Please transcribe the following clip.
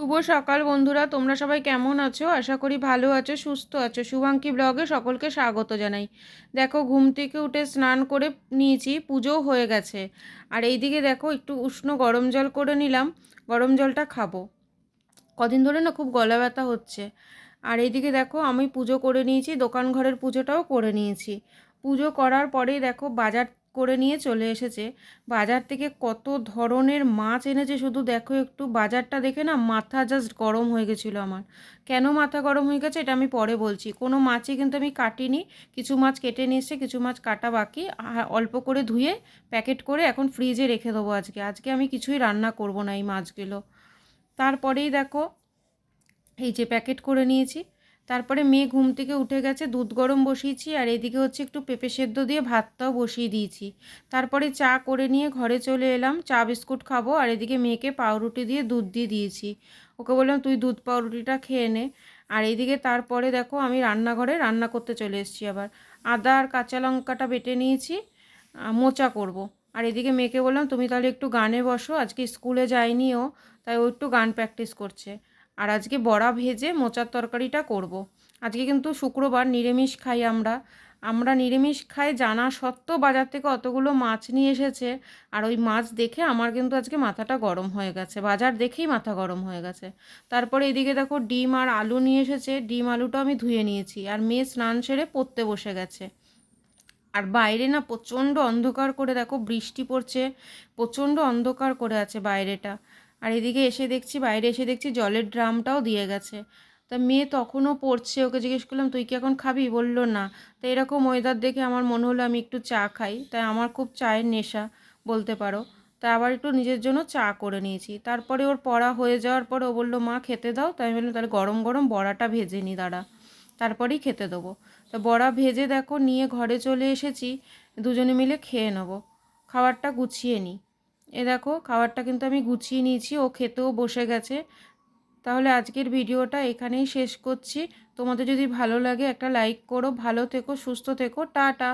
শুভ সকাল বন্ধুরা, তোমরা সবাই কেমন আছো? আশা করি ভালো আছো, সুস্থ আছো। শুভাঙ্কি ব্লগে সকলকে স্বাগত জানাই। দেখো, ঘুম থেকে উঠে স্নান করে নিয়েছি, পুজোও হয়ে গেছে। আর এইদিকে দেখো, একটু উষ্ণ গরম জল করে নিলাম, গরম জলটা খাব। কদিন ধরে না খুব গলা ব্যথা হচ্ছে। আর এইদিকে দেখো, আমি পুজো করে নিয়েছি দোকান ঘরের পুজোটাও করে নিয়েছি। পুজো করার পরেই দেখো, বাজার করে নিয়ে চলে এসেছে। বাজার থেকে কত ধরনের মাছ এনেছে শুধু দেখো একটু। বাজারটা দেখে না মাথা জাস্ট গরম হয়ে গেছিল আমার। কেন মাথা গরম হয়ে গেছে এটা আমি পরে বলছি। কোনো মাছই কিন্তু আমি কাটিনি। কিছু মাছ কেটে নিয়ে এসছে, কিছু মাছ কাটা বাকি। অল্প করে ধুয়ে প্যাকেট করে এখন ফ্রিজে রেখে দেবো আজকে। আজকে আমি কিছুই রান্না করব না এই মাছগুলো। তারপরেই দেখো এই যে প্যাকেট করে নিয়েছি। তারপরে মেয়ে ঘুম থেকে উঠে গেছে, দুধ গরম বসিয়েছি আর এদিকে হচ্ছে একটু পেঁপে সেদ্ধ দিয়ে ভাতটাও বসিয়ে দিয়েছি। তারপরে চা করে নিয়ে ঘরে চলে এলাম, চা বিস্কুট খাব আর এদিকে মেয়েকে পাউরুটি দিয়ে দুধ দিয়ে দিয়েছি। ওকে বললাম, তুই দুধ পাউরুটিটা খেয়ে নে। আর এইদিকে তারপরে দেখো আমি রান্নাঘরে রান্না করতে চলে এসেছি আবার। আদা আর কাঁচা লঙ্কাটা বেটে নিয়েছি মোচা করব। আর এদিকে মেয়েকে বললাম, তুমি তাহলে একটু গানে বসো, আজকে স্কুলে যায়নি ও, তাই ও একটু গান প্র্যাকটিস করছে। আর আজকে বড়া ভেজে মোচার তরকারিটা করব। আজকে কিন্তু শুক্রবার নিরামিষ খাই আমরা। আমরা নিরামিষ খাই জানা সত্ত্বেও বাজার থেকে অতগুলো মাছ নিয়ে এসেছে। আর ওই মাছ দেখে আমার কিন্তু আজকে মাথাটা গরম হয়ে গেছে। বাজার দেখেই মাথা গরম হয়ে গেছে। তারপরে এদিকে দেখো ডিম আর আলু নিয়ে এসেছে। ডিম আলুটা আমি ধুয়ে নিয়েছি। আর মেয়ে স্নান সেরে পড়তে বসে গেছে। আর বাইরে না প্রচণ্ড অন্ধকার করে দেখো বৃষ্টি পড়ছে। প্রচণ্ড অন্ধকার করে আছে বাইরেটা। আর এদিকে এসে দেখছি, বাইরে এসে দেখছি জলের ড্রামটাও দিয়ে গেছে। তা মেয়ে তখনও পড়ছে, ওকে জিজ্ঞেস করলাম, তুই কি এখন খাবি? বলল, না। তো এরকম ওয়েদার দেখে আমার মনে হলো আমি একটু চা খাই। তাই আমার খুব চায়ের নেশা বলতে পারো। তা আবার একটু নিজের জন্য চা করে নিয়েছি। তারপরে ওর পড়া হয়ে যাওয়ার পরে ও বলল, মা, খেতে দাও। তাই আমি বললাম, তাহলে গরম গরম বড়াটা ভেজে নি, দাঁড়া। তারপরেই খেতে দেবো। তা বড়া ভেজে দেখো, নিয়ে ঘরে চলে এসেছি। দুজনে মিলে খেয়ে নেব। খাবারটা গুছিয়ে নিই এ দেখো, খাবারটা কিন্তু আমি গুছিয়ে নিয়েছি, ও খেতেও বসে গেছে। তাহলে আজকের ভিডিওটা এখানেই শেষ করছি। তোমাদের যদি ভালো লাগে একটা লাইক করো, ভালো থেকো, সুস্থ থেকো, টাটা।